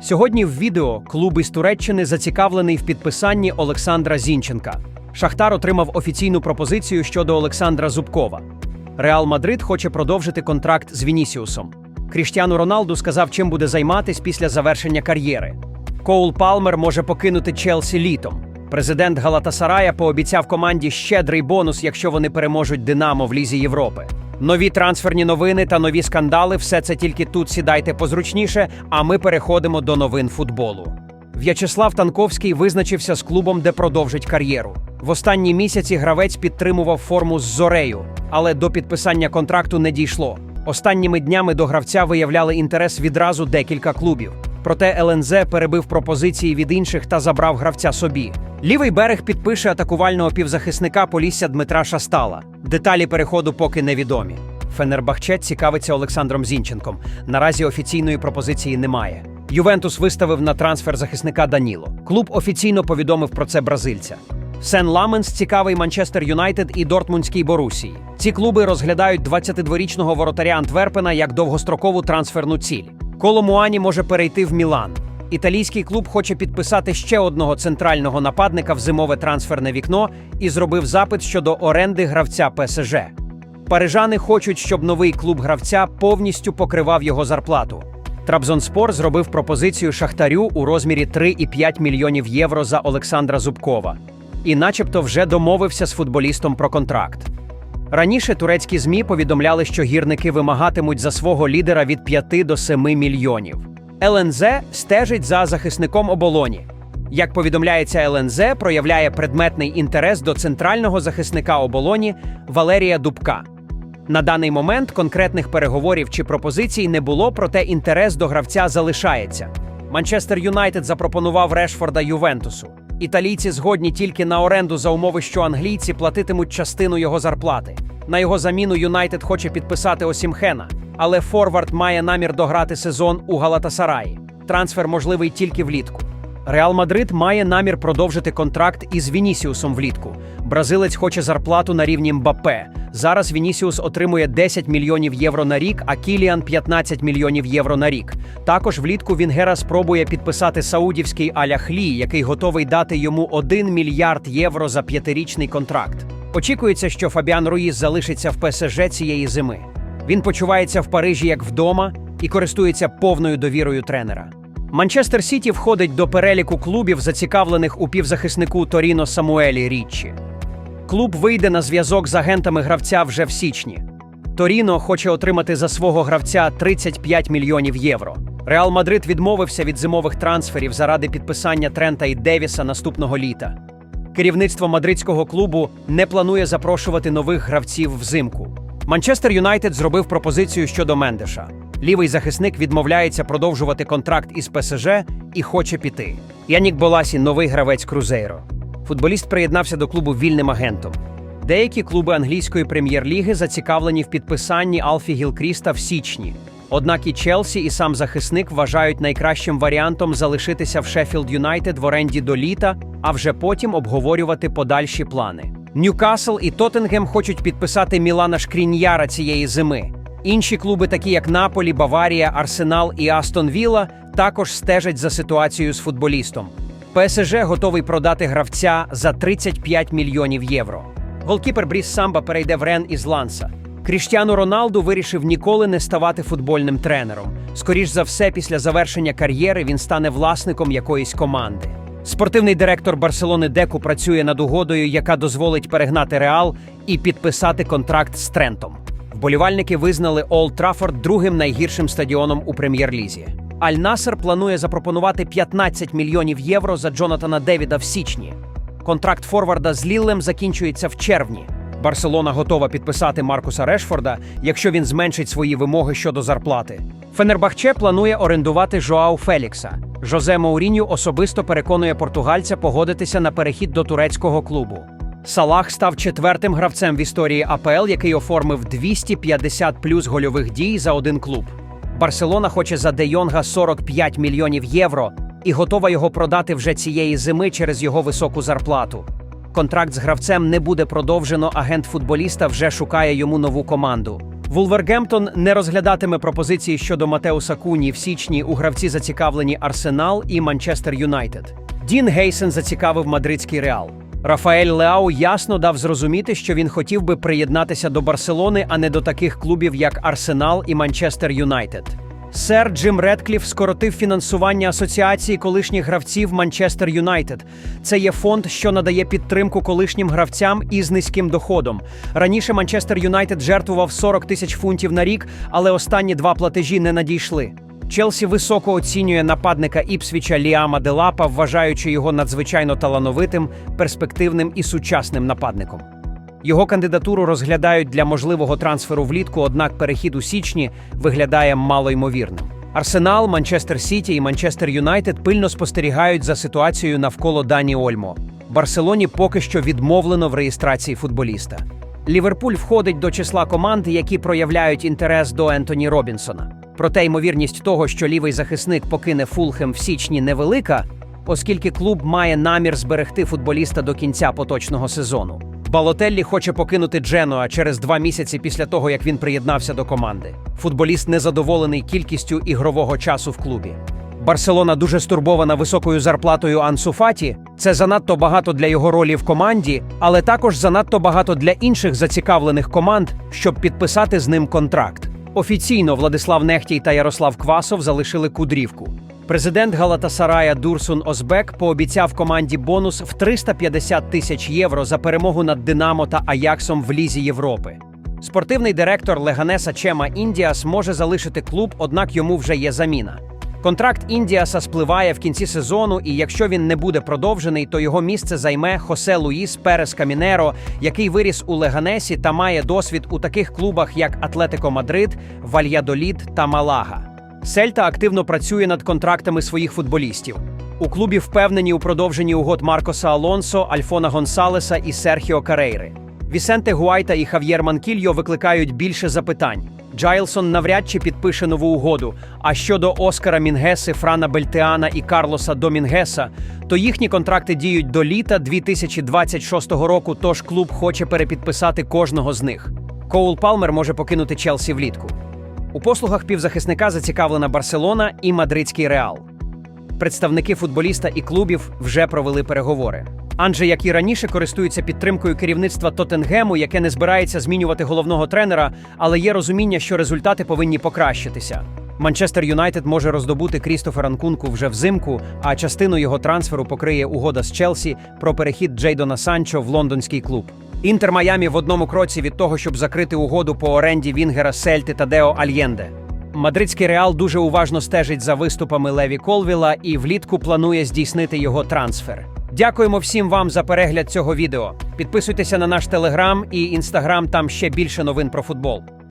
Сьогодні в відео клуб із Туреччини зацікавлений в підписанні Олександра Зінченка. Шахтар отримав офіційну пропозицію щодо Олександра Зубкова. Реал Мадрид хоче продовжити контракт з Вінісіусом. Кріштіану Роналду сказав, чим буде займатись після завершення кар'єри. Коул Палмер може покинути Челсі літом. Президент Галатасарая пообіцяв команді щедрий бонус, якщо вони переможуть Динамо в Лізі Європи. Нові трансферні новини та нові скандали все це тільки тут сідайте позручніше, а ми переходимо до новин футболу. В'ячеслав Танковський визначився з клубом, де продовжить кар'єру. В останні місяці гравець підтримував форму з зорею, але до підписання контракту не дійшло. Останніми днями до гравця виявляли інтерес відразу декілька клубів. Проте ЛНЗ перебив пропозиції від інших та забрав гравця собі. Лівий берег підпише атакувального півзахисника Полісся Дмитра Шастала. Деталі переходу поки невідомі. Фенербахче цікавиться Олександром Зінченком. Наразі офіційної пропозиції немає. Ювентус виставив на трансфер захисника Даніло. Клуб офіційно повідомив про це бразильця. Сен Ламенс цікавий Манчестер Юнайтед і Дортмундський Борусії. Ці клуби розглядають 22-річного воротаря Антверпена як довгострокову трансферну ціль. Коло Муані може перейти в Мілан. Італійський клуб хоче підписати ще одного центрального нападника в зимове трансферне вікно і зробив запит щодо оренди гравця ПСЖ. Парижани хочуть, щоб новий клуб гравця повністю покривав його зарплату. Трабзонспор зробив пропозицію Шахтарю у розмірі 3,5 мільйонів євро за Олександра Зубкова і, начебто, вже домовився з футболістом про контракт. Раніше турецькі ЗМІ повідомляли, що гірники вимагатимуть за свого лідера від 5 до 7 мільйонів. ЛНЗ стежить за захисником оболоні. Як повідомляється, ЛНЗ проявляє предметний інтерес до центрального захисника оболоні Валерія Дубка. На даний момент конкретних переговорів чи пропозицій не було, проте інтерес до гравця залишається. Манчестер Юнайтед запропонував Решфорда Ювентусу. Італійці згодні тільки на оренду за умови, що англійці платитимуть частину його зарплати. На його заміну Юнайтед хоче підписати Осімхена, але Форвард має намір дограти сезон у Галатасараї. Трансфер можливий тільки влітку. Реал Мадрид має намір продовжити контракт із Вінісіусом влітку. Бразилець хоче зарплату на рівні Мбаппе. Зараз Вінісіус отримує 10 мільйонів євро на рік, а Кіліан 15 мільйонів євро на рік. Також влітку Вінгера спробує підписати саудівський Аляхлі, який готовий дати йому 1 мільярд євро за п'ятирічний контракт. Очікується, що Фабіан Руїс залишиться в ПСЖ цієї зими. Він почувається в Парижі як вдома і користується повною довірою тренера. Манчестер Сіті входить до переліку клубів, зацікавлених у півзахиснику Торіно Самуелі Річчі. Клуб вийде на зв'язок з агентами гравця вже в січні. Торіно хоче отримати за свого гравця 35 мільйонів євро. Реал Мадрид відмовився від зимових трансферів заради підписання Трента і Девіса наступного літа. Керівництво мадридського клубу не планує запрошувати нових гравців взимку. Манчестер Юнайтед зробив пропозицію щодо Мендеша. Лівий захисник відмовляється продовжувати контракт із ПСЖ і хоче піти. Янік Боласі новий гравець Крузейро. Футболіст приєднався до клубу вільним агентом. Деякі клуби англійської прем'єр-ліги зацікавлені в підписанні Алфі Гілкріста в січні. Однак і Челсі, і сам захисник вважають найкращим варіантом залишитися в Шеффілд Юнайтед в оренді до літа, а вже потім обговорювати подальші плани. Ньюкасл і Тоттенгем хочуть підписати Мілана Шкріньяра цієї зими. Інші клуби, такі як Наполі, Баварія, Арсенал і Астон Вілла, також стежать за ситуацією з футболістом. ПСЖ готовий продати гравця за 35 мільйонів євро. Голкіпер Бріс Самба перейде в Рен із Ланса. Кріштіану Роналду вирішив ніколи не ставати футбольним тренером. Скоріш за все, після завершення кар'єри він стане власником якоїсь команди. Спортивний директор Барселони Деку працює над угодою, яка дозволить перегнати Реал і підписати контракт з Трентом. Вболівальники визнали Олд Траффорд другим найгіршим стадіоном у прем'єр-лізі. Аль Насер планує запропонувати 15 мільйонів євро за Джонатана Девіда в січні. Контракт Форварда з Ліллем закінчується в червні. Барселона готова підписати Маркуса Решфорда, якщо він зменшить свої вимоги щодо зарплати. Фенербахче планує орендувати Жоау Фелікса. Жозе Мауріню особисто переконує португальця погодитися на перехід до турецького клубу. Салах став четвертим гравцем в історії АПЛ, який оформив 250 плюс гольових дій за один клуб. Барселона хоче за Де Йонга 45 мільйонів євро і готова його продати вже цієї зими через його високу зарплату. Контракт з гравцем не буде продовжено. Агент футболіста вже шукає йому нову команду. Вулвергемптон не розглядатиме пропозиції щодо Матеуса Куні в січні у гравці зацікавлені Арсенал і Манчестер Юнайтед. Дін Гейсен зацікавив мадридський реал. Рафаель Леау ясно дав зрозуміти, що він хотів би приєднатися до Барселони, а не до таких клубів, як Арсенал і Манчестер Юнайтед. Сер Джим Редкліф скоротив фінансування асоціації колишніх гравців Манчестер Юнайтед. Це є фонд, що надає підтримку колишнім гравцям із низьким доходом. Раніше Манчестер Юнайтед жертвував 40 тисяч фунтів на рік, але останні два платежі не надійшли. Челсі високо оцінює нападника Іпсвіча Ліама Делапа, вважаючи його надзвичайно талановитим, перспективним і сучасним нападником. Його кандидатуру розглядають для можливого трансферу влітку, однак перехід у січні виглядає малоймовірним. Арсенал, Манчестер Сіті і Манчестер Юнайтед пильно спостерігають за ситуацією навколо Дані Ольмо. Барселоні поки що відмовлено в реєстрації футболіста. Ліверпуль входить до числа команд, які проявляють інтерес до Ентоні Робінсона. Проте ймовірність того, що лівий захисник покине Фулхем в січні, невелика, оскільки клуб має намір зберегти футболіста до кінця поточного сезону. Балотеллі хоче покинути Дженуа через два місяці після того, як він приєднався до команди. Футболіст незадоволений кількістю ігрового часу в клубі. Барселона дуже стурбована високою зарплатою Ансу Фаті. Це занадто багато для його ролі в команді, але також занадто багато для інших зацікавлених команд, щоб підписати з ним контракт. Офіційно Владислав Нехтій та Ярослав Квасов залишили кудрівку. Президент Галатасарая Дурсун Озбек пообіцяв команді бонус в 350 тисяч євро за перемогу над Динамо та Аяксом в Лізі Європи. Спортивний директор Леганеса Чема Індіас може залишити клуб, однак йому вже є заміна. Контракт Індіаса спливає в кінці сезону, і якщо він не буде продовжений, то його місце займе Хосе Луїс Перес Камінеро, який виріс у Леганесі та має досвід у таких клубах, як Атлетико Мадрид, Вальядолід та Малага. Сельта активно працює над контрактами своїх футболістів. У клубі впевнені у продовженні угод Маркоса Алонсо, Альфона Гонсалеса і Серхіо Карейри. Вісенте Гуайта і Хав'єр Манкільо викликають більше запитань. Джайлсон навряд чи підпише нову угоду. А щодо Оскара Мінгеси, Франа Бельтеана і Карлоса Домінгеса, то їхні контракти діють до літа 2026 року. Тож клуб хоче перепідписати кожного з них. Коул Палмер може покинути Челсі влітку. У послугах півзахисника зацікавлена Барселона і Мадридський Реал. Представники футболіста і клубів вже провели переговори. Анже, як і раніше, користується підтримкою керівництва Тоттенгему, яке не збирається змінювати головного тренера, але є розуміння, що результати повинні покращитися. Манчестер Юнайтед може роздобути Крістофера Нкунку вже взимку, а частину його трансферу покриє угода з Челсі про перехід Джейдона Санчо в лондонський клуб. Інтер Майамі в одному кроці від того, щоб закрити угоду по оренді Вінгера Сельти та Део Альєнде. Мадридський реал дуже уважно стежить за виступами Леві Колвіла і влітку планує здійснити його трансфер. Дякуємо всім вам за перегляд цього відео. Підписуйтеся на наш телеграм і інстаграм, там ще більше новин про футбол.